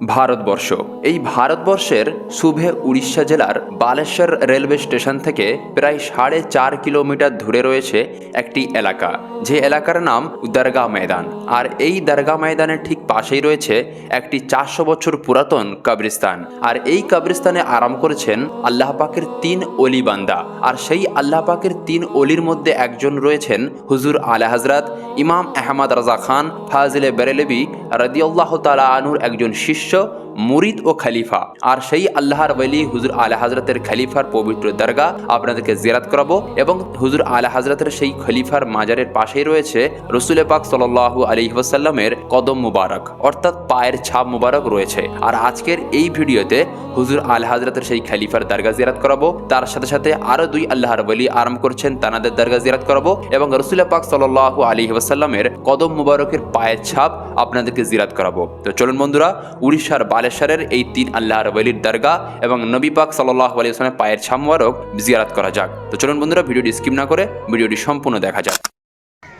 ভারতবর্ষ। এই ভারতবর্ষের শুভে উড়িষ্যা জেলার বালেশ্বর রেলওয়ে স্টেশন থেকে প্রায় সাড়ে চার কিলোমিটার দূরে রয়েছে একটি এলাকা। যে এলাকার নাম দরগা ময়দান। আর এই দরগা ময়দানের ঠিক পাশেই রয়েছে একটি চারশো বছর পুরাতন কবরিস্তান আর এই কবরিস্তানে আরাম করেছেন আল্লাহ পাকের তিন অলি বান্দা। আর সেই আল্লাহ পাকের তিন অলির মধ্যে একজন রয়েছেন হুজুর আলা হজরত ইমাম আহমদ রাজা খান, ফাজিলে বেরেলবি রদিয়াল্লাহ তালা আনুর একজন শিষ্য। yo মুরিদ ও খলিফা। আর সেই আল্লাহর ওয়ালি হুজুর আলা হজরতের খলিফার পবিত্র দরগা আপনাদেরকে জিয়ারাত করাবো এবং হুজুর আলা হজরতের সেই খলিফার মাজারের পাশেই রয়েছে রসুলে পাক সাল্লাহু আলী ওয়াসাল্লামের কদম মুবারক, অর্থাৎ পায়ের ছাপ মুবারক রয়েছে। আর আজকের এই ভিডিওতে হুজুর আল হাজরতের সেই খলিফার দরগা জিয়ারাত করাবো। তার সাথে সাথে আরও দুই আল্লাহর ওয়ালি আরাম করছেন, তানাদের দরগা জিয়ারাত করাবো এবং রসুল পাক সাল্লাহু আলী ওয়াসাল্লামের কদম মুবারকের পায়ের ছাপ আপনাদেরকে জিরাত করাবো। তো চলুন বন্ধুরা, উড়িষ্যার বালেশ্বরের এই তিন আল্লাহর ওয়ালির দরগা এবং নবী পাক সাল্লাহ আলী আসলামের পায়ের ছামোয়ারক জিয়ারাত করা যাক। তো চলুন বন্ধুরা, ভিডিওটি স্কিপ না করে ভিডিওটি সম্পূর্ণ দেখা যাক।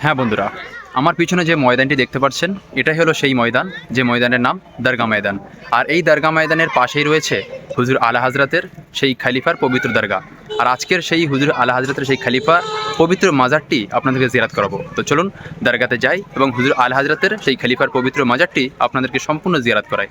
হ্যাঁ বন্ধুরা, আমার পিছনে যে ময়দানটি দেখতে পাচ্ছেন, এটাই হলো সেই ময়দান। যে ময়দানের নাম দরগা ময়দান। আর এই দরগা ময়দানের পাশেই রয়েছে হুজুর আলা হাজরাতের সেই খালিফার পবিত্র দরগা আর আজকের সেই হুজুর আলা হাজরাতের সেই খালিফা পবিত্র মাজারটি আপনাদেরকে জিয়ারাত করাবো। তো চলুন, দরগাতে যাই এবং হুজুর আলা হাজরাতের সেই খালিফার পবিত্র মাজারটি আপনাদেরকে সম্পূর্ণ জিয়ারাত করাই।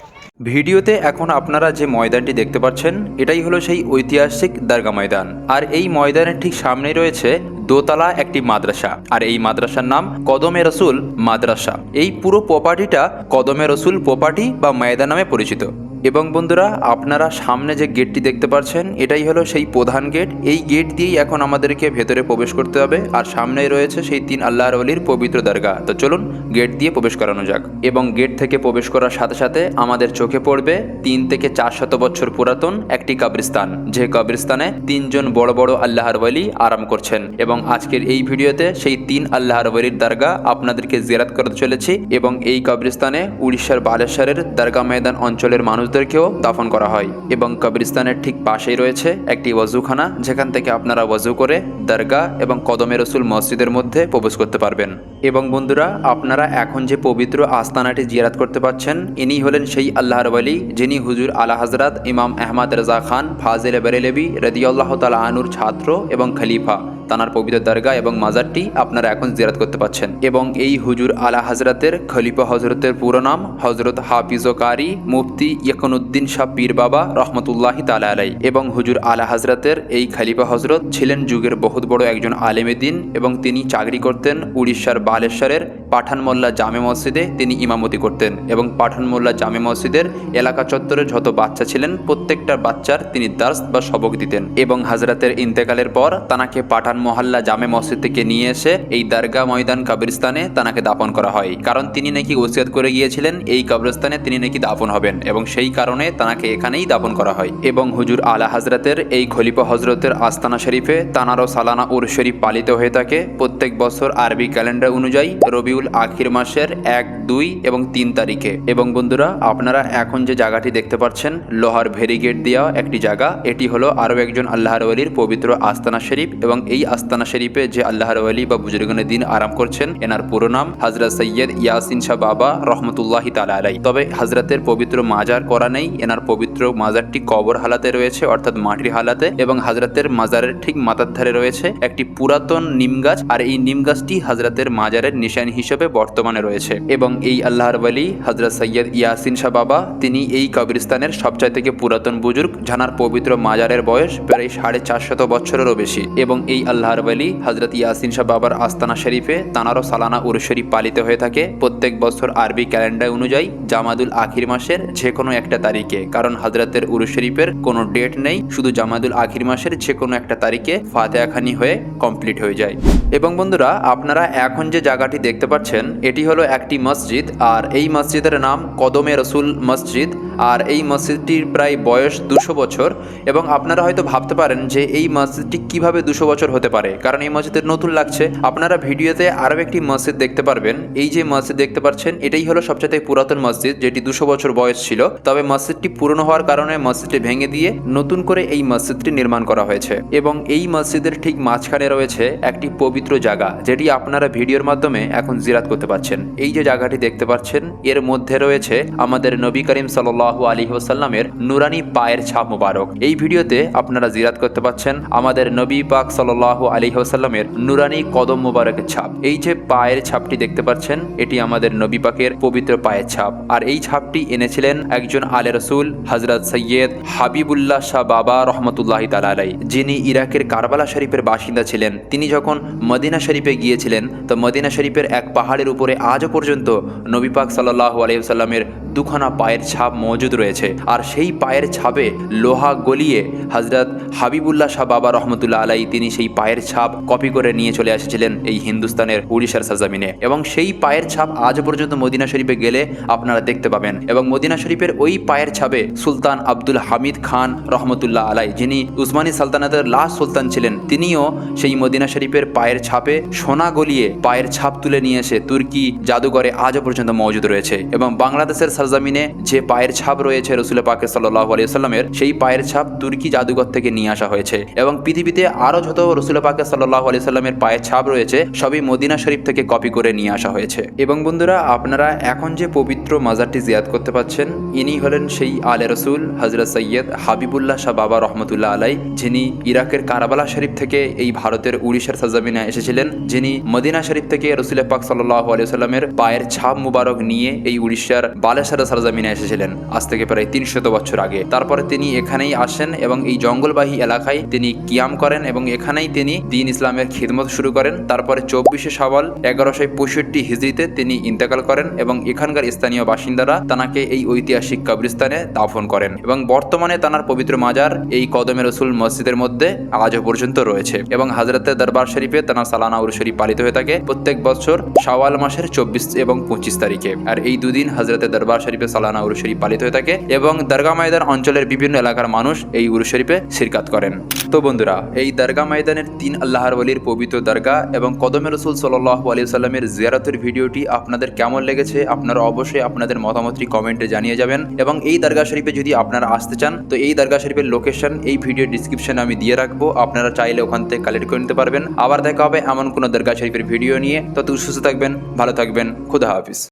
ভিডিওতে এখন আপনারা যে ময়দানটি দেখতে পাচ্ছেন, এটাই হলো সেই ঐতিহাসিক দরগা ময়দান। আর এই ময়দানের ঠিক সামনেই রয়েছে দোতলা একটি মাদ্রাসা। আর এই মাদ্রাসার নাম কদমে রসুল মাদ্রাসা। এই পুরো প্রপার্টিটা কদমে রসুল প্রপার্টি বা ময়দান নামে পরিচিত। এবং বন্ধুরা, আপনারা সামনে যে গেটটি দেখতে পাচ্ছেন এটাই হলো সেই প্রধান গেট। এই গেট দিয়েই এখন আমাদেরকে ভেতরে প্রবেশ করতে হবে। আর সামনেই রয়েছে সেই তিন আল্লাহর অলির পবিত্র দরগা। তো চলুন, গেট দিয়ে প্রবেশ করানো যাক। এবং গেট থেকে প্রবেশ করার সাথে সাথে আমাদের চোখে পড়বে তিন থেকে চার শত বছর পুরাতন একটি কবরিস্তান যে কবরিস্তানে তিনজন বড় বড় আল্লাহর ওয়ালি আরাম করছেন। এবং আজকের এই ভিডিওতে সেই তিন আল্লাহর ওয়ালির দরগা আপনাদেরকে জিয়ারাত করতে চলেছি। এবং এই কবরিস্তানে উড়িষ্যার বালেশ্বরের দরগা ময়দান অঞ্চলের মানুষদেরকেও দাফন করা হয় এবং কবরিস্তানের ঠিক পাশেই রয়েছে একটি ওয়াজুখানা, যেখান থেকে আপনারা ওয়াজু করে দরগা এবং কদমে রসুল মসজিদের মধ্যে প্রবেশ করতে পারবেন। এবং বন্ধুরা, আপনারা এখন যে পবিত্র আস্তানাটি জিয়ারাত করতে পাচ্ছেন ইনি হলেন সেই আল্লাহর ওয়ালি, যিনি হুজুর আলা হজরত ইমাম আহমদ রাজা খান, ফাজিল বেরেলেবি রদিয়াল্লাহ তালা আনুর ছাত্র এবং খলিফা। তানার পবিত্র দরগা এবং মাজারটি আপনারা এখন জিয়ারত করতে পাচ্ছেন এবং এই হুজুর আলা হজরতের খলিফা হজরতের পুরো নাম হজরত হাফিজ কারি মুফতি ইয়কনুদ্দিন শাহ পীর বাবা রহমতুল্লাহি তালা আলাই এবং হুজুর আলা হজরতের এই খলিফা হজরত ছিলেন যুগের বহুত বড় একজন আলেমে দিন এবং তিনি চাকরি করতেন উড়িষ্যার বালেশ্বরের পাঠান মোল্লা জামে মসজিদে তিনি ইমামতি করতেন। এবং পাঠান মোল্লা জামে মসজিদের এলাকা চত্বরে যত বাচ্চা ছিলেন, প্রত্যেকটা বাচ্চার তিনি দার্স বা সবক দিতেন। এবং হাজরাতের ইন্তেকালের পর তানাকে পাঠান মহল্লা জামে মসজিদ থেকে নিয়ে এসে এই দরগা ময়দান কবরস্থানে তানাকে দাপন করা হয়। কারণ তিনি নাকি ওসিয়াত করে গিয়েছিলেন, এই কবরস্থানে তিনি নাকি দাপন হবেন এবং সেই কারণে তানাকে এখানেই দাপন করা হয়। এবং হুজুর আলা হাজরাতের এই খলিফা হজরতের আস্তানা শরীফে তানারও সালানা উর শরীফ পালিত হয়ে থাকে। প্রত্যেক বছর আরবি ক্যালেন্ডার অনুযায়ী রবিউল আখির মাসের এক, দুই এবং তিন তারিখে। এবং বন্ধুরা, আপনারা এখন যে জায়গাটি দেখতে পাচ্ছেন, লোহার ভেরিগেট দেওয়া একটি জায়গা, এটি হলো আরও একজন আল্লাহর পবিত্র আস্তানা শরীফ এবং এই আস্তানা শরীফে যে আল্লাহর ওয়ালি বা বুজুর্গনের দিন আরাম করছেন, এনার পুরো নাম হজরত সৈয়দ ইয়াসিন শাহ বাবা রহমতুল্লাহি তালা আলাই তবে হজরতের পবিত্র মাজার করা নেই, এনার পবিত্র মাজারটি কবর হালাতে রয়েছে, অর্থাৎ মাটির হালাতে, এবং হজরতের মাজারের ঠিক মাথার ধারে রয়েছে একটি পুরাতন নিম গাছ, আর এই নিম গাছটি হজরতের মাজারের নিশানি হিসেবে বর্তমানে রয়েছে। এবং এই আল্লাহর ওয়ালি হজরত সৈয়দ ইয়াসিন শাহ বাবা, তিনি এই কবরস্থানের সবচাই থেকে পুরাতন বুজুর্গ জানার পবিত্র মাজারের বয়স প্রায় সাড়ে চারশত বছরেরও বেশি। এবং এই আল্লাহর ওয়ালি হজরত ইয়াসিন শাহ বাবার আস্তানা শরীফে তানারও সালানা উর শরীফ পালিত হয়ে থাকে প্রত্যেক বছর আরবি ক্যালেন্ডার অনুযায়ী জামাদুল আখির মাসের যে কোনো একটা তারিখে। কারণ হজরতের উর শরীফের কোনো ডেট নেই, শুধু জামাদুল আখির মাসের যে কোনো একটা তারিখে ফাতেহাখানি হয়ে কমপ্লিট হয়ে যায়। এবং বন্ধুরা, আপনারা এখন যে জায়গাটি দেখতে পাচ্ছেন, এটি হলো একটি মসজিদ, আর এই মসজিদের নাম কদমে রসুল মসজিদ, আর এই মসজিদটির প্রায় বয়স দুশো বছর। এবং আপনারা হয়তো ভাবতে পারেন যে এই মসজিদটি কীভাবে দুশো বছর হতে পারে। কারণ এই মসজিদের নতুন লাগছে। আপনারা ভিডিওতে আরও একটি মসজিদ দেখতে পারবেন। এই যে মসজিদ দেখতে পাচ্ছেন, এটাই হলো সবচেয়ে পুরাতন মসজিদ, যেটি দুশো বছর বয়স ছিল। তবে মসজিদটি পুরনো হওয়ার কারণে মসজিদটি ভেঙে দিয়ে নতুন করে এই মসজিদটি নির্মাণ করা হয়েছে। এবং এই মসজিদের ঠিক মাঝখানে রয়েছে একটি পবিত্র জায়গা, যেটি আপনারা ভিডিওর মাধ্যমে এখন জিরাত করতে পারছেন। এই যে জায়গাটি দেখতে পাচ্ছেন, এর মধ্যে রয়েছে আমাদের নবী করিম সাল্লাল্লাহু আলাইহি ওয়াসাল্লামের নুরানি পায়ের ছাপ মোবারক। এই ভিডিওতে আপনারা জিরাত করতে পাচ্ছেন আমাদের নবী পাক সাল্লাল্লাহু আলাইহি ওয়াসাল্লামের নুরানি কদম মোবারকের ছাপ। এই যে পায়ের ছাপটি দেখতে পাচ্ছেন, এটি আমাদের নবী পাকের পবিত্র পায়ের ছাপ। আর এই ছাপটি এনেছিলেন একজন আলে রসুল হজরত সৈয়দ হাবিবুল্লাহ শাহ বাবা রহমতুল্লাহ তালাই যিনি ইরাকের কারবালা শরীফের বাসিন্দা ছিলেন। তিনি যখন মদিনা শরীফে গিয়েছিলেন, তো মদিনা শরীফের এক পাহাড়ের উপরে আজও পর্যন্ত নবী পাক সাল্লাহ আলহিসাল্লামের দুখানা পায়ের ছাপ মজুদ রয়েছে। আর সেই পায়ের ছাপে লোহা গলিয়ে হজরত হাবিবুল্লাহ শাহ বাবা রহমতুল্লাহ আলাই তিনি সেই পায়ের ছাপ কপি করে নিয়ে চলে এসেছিলেন এই হিন্দুস্তানের উড়িষ্যার সাজামিনে এবং সেই পায়ের ছাপ আজ পর্যন্ত মদিনা শরীফে গেলে আপনারা দেখতে পাবেন। এবং মদিনা শরীফের ওই পায়ের ছাপে সুলতান আব্দুল হামিদ খান রহমতুল্লাহ আলাই যিনি উসমানী সালতানাতের লাস্ট সুলতান ছিলেন, তিনিও সেই মদিনা শরীফের পায়ের ছাপে সোনা গলিয়ে পায়ের ছাপ তুলে নিয়ে এসে তুর্কি জাদুঘরে আজও পর্যন্ত মজুদ রয়েছে। এবং বাংলাদেশের সরজমিনে যে পায়ের ছাপ রয়েছে রসুল পাকে সাল্লাহ আলিয়াল্লামের সেই পায়ের ছাপ তুর্কি জাদুঘর থেকে নিয়ে আসা হয়েছে। এবং পৃথিবীতে আরও যত রসুল পাকে সাল্লাহ আলিয়াল্লামের পায়ের ছাপ রয়েছে, সবই মদিনা শরীফ থেকে কপি করে নিয়ে আসা হয়েছে। এবং বন্ধুরা, আপনারা এখন যে পবিত্র মাজারটি জিয়াদ করতে পাচ্ছেন, ইনি হলেন সেই আলে রসুল হজরত সৈয়দ হাবিবুল্লাহ শাহ বাবা রহমতুল্লাহ আলাই, যিনি ইরাকের কারাবালা শরীফ থেকে এই ভারতের উড়িষ্যার সাজামিনে এসেছিলেন, যিনি মদিনা শরীফ থেকে রসুল পাক সাল্লাহ আলিয়াল্লামের পায়ের ছাপ মুবারক নিয়ে এই উড়িষ্যার বালেশ্বর সরজমিনে এসেছিলেন। আজ থেকে প্রায় তিনশত বছর আগে। তারপরে তিনি এখানেই আসেন এবং এই জঙ্গলবাহী এলাকায় তিনি কিয়াম করেন এবং এখানেই তিনি দিন ইসলামের খিদমত শুরু করেন। তারপরে চব্বিশে সাওয়াল এগারোশো পঁয়ষট্টি হিজড়িতে তিনি ইন্তেকাল করেন এবং এখানকার স্থানীয় বাসিন্দারা তানাকে এই ঐতিহাসিক কবরস্থানে দাফন করেন এবং বর্তমানে তানার পবিত্র মাজার এই কদমে রসুল মসজিদের মধ্যে আজও পর্যন্ত রয়েছে এবং হাজরতের দরবার শরীফে তানা সালানা উরুশরী পালিত হয়ে থাকে প্রত্যেক বছর শাওয়াল মাসের চব্বিশ এবং পঁচিশ তারিখে। আর এই দুদিন হাজরতে দরবার শরীফে সালানা উরু শরীফ পালিত হয়ে থাকে এবং দরগা ময়দান অঞ্চলের বিভিন্ন এলাকার মানুষ এই উরু শরীফে শিরকাত করেন। তো বন্ধুরা, এই দরগা ময়দানের তিন আল্লাহর ওলির পবিত্র দরগা এবং কদমে রসুল সাল্লাহ আলী সাল্লামের জিয়ারতের ভিডিওটি আপনাদের কেমন লেগেছে আপনারা অবশ্যই আপনাদের মতামতটি কমেন্টে জানিয়ে যাবেন এবং এই দরগা শরীফে যদি আপনারা আসতে চান, তো এই দরগা শরীফের লোকেশন এই ভিডিও ডিসক্রিপশনে আমি দিয়ে রাখব। আপনারা চাইলে ওখান থেকে কালেক্ট করে নিতে পারবেন। আবার দেখা হবে এমন কোনো দরগা শরীফের ভিডিও নিয়ে। তত সুস্থ থাকবেন, ভালো থাকবেন। খুদা হাফিজ।